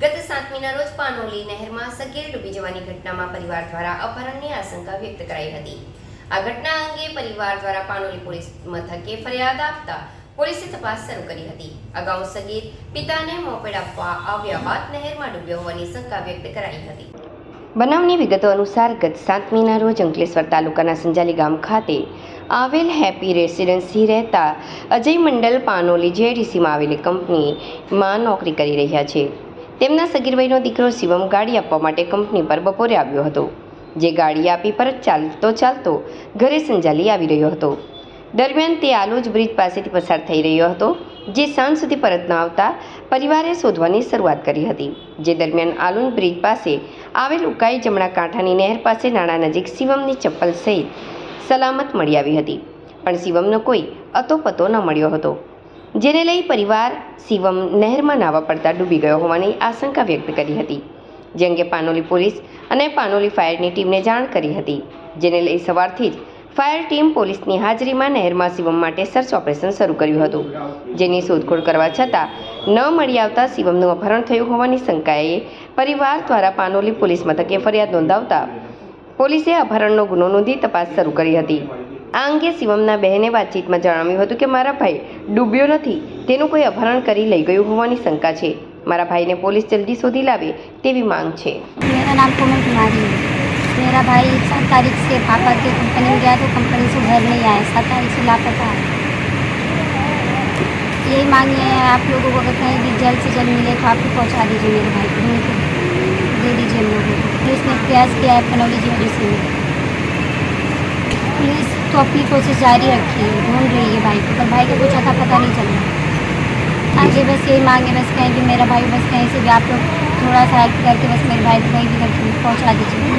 ગત સાતમીના રોજ પાનોલી નહેરમાં સગીર ડૂબી જવાની ઘટનામાં પરિવાર દ્વારા અપહરણની આશંકા વ્યક્ત કરાઈ હતી. આ ઘટના અંગે પરિવાર દ્વારા પાનોલી પોલીસ મથકે ફરિયાદ આપતા પોલીસે તપાસ શરૂ કરી હતી. અગાઉ સગીર પિતાને મોપેડ આપવા આવ્યા બાદ નહેરમાં ડૂબ્યો હોવાની શંકા વ્યક્ત કરાઈ હતી. બનાવની વિગતો અનુસાર ગત સાતમીના રોજ અંકલેશ્વર તાલુકાના સંજાલી ગામ ખાતે આવેલ હેપી રેસિડેન્સી રહેતા અજય મંડલ પાનોલી જેડીસીમાં આવેલી કંપનીમાં નોકરી કરી રહ્યા છે. તેમના સગીરભાઈનો દીકરો શિવમ ગાડી આપવા માટે કંપની પર બપોરે આવ્યો હતો. જે ગાડી આપી પરત ચાલતો ચાલતો ઘરે સંજાલી આવી રહ્યો હતો. દરમિયાન તે આલોજ બ્રિજ પાસેથી પસાર થઈ રહ્યો હતો, જે સાંજ સુધી પરત ન આવતા પરિવારે શોધવાની શરૂઆત કરી હતી. જે દરમિયાન આલુન બ્રિજ પાસે આવેલ ઉકાઈ જમણા કાંઠાની નહેર પાસે નાણાં નજીક શિવમની ચપ્પલ સહિત સલામત મળી આવી હતી. પણ શિવમનો કોઈ અતોપતો ન મળ્યો હતો. જેને લઈ પરિવાર શિવમ નહેરમાં નાવા પડતા ડૂબી ગયો હોવાની આશંકા વ્યક્ત કરી હતી. જે અંગે પાનોલી પોલીસ અને પાનોલી ફાયરની ટીમને જાણ કરી હતી, જેને લઈ સવારથી જ ફાયર ટીમ પોલીસની હાજરીમાં નહેરમાં શિવમ માટે સર્ચ ઓપરેશન શરૂ કર્યું હતું. જેની શોધખોળ કરવા છતાં ન મળી આવતા શિવમનું અપહરણ થયું હોવાની શંકાએ પરિવાર દ્વારા પાનોલી પોલીસ મથકે ફરિયાદ નોંધાવતા પોલીસે અપહરણનો ગુનો નોંધી તપાસ શરૂ કરી હતી. આ અંગે શિવમના બહેને વાતચીતમાં જણાવ્યું હતું કે મારા ભાઈ ડૂબ્યો નથી તેનું કોઈ અપહરણ કરી લઈ ગયું હોવાની શંકા છે મારા ભાઈને પોલીસ જલ્દી શોધી લાવે તેવી માંગ છે मेरा नाम कोमल कुमारी है मेरा भाई सात तारीख से पापा की कंपनी में गया तो कंपनी से घर नहीं आया सात तारीख से लापता है यही मांग है आप लोगों को अगर कहीं भी जल्द से जल्द मिले तो आप ही पहुँचा दीजिए मेरे भाई को ढूंढ के दे दीजिए हम लोगों को पुलिस ने प्रयास किया है पनौली जी से पुलिस तो अपनी कोशिश जारी रखी है ढूंढ रही है भाई को पर भाई का कुछ अता पता नहीं चल रहा आगे बस यही मांग है बस कहीं भी मेरा भाई बस कहीं से भी आप लोग थोड़ा सा हेल्प करके बस मेरे भाई को कहीं भी करके पहुँचा दीजिए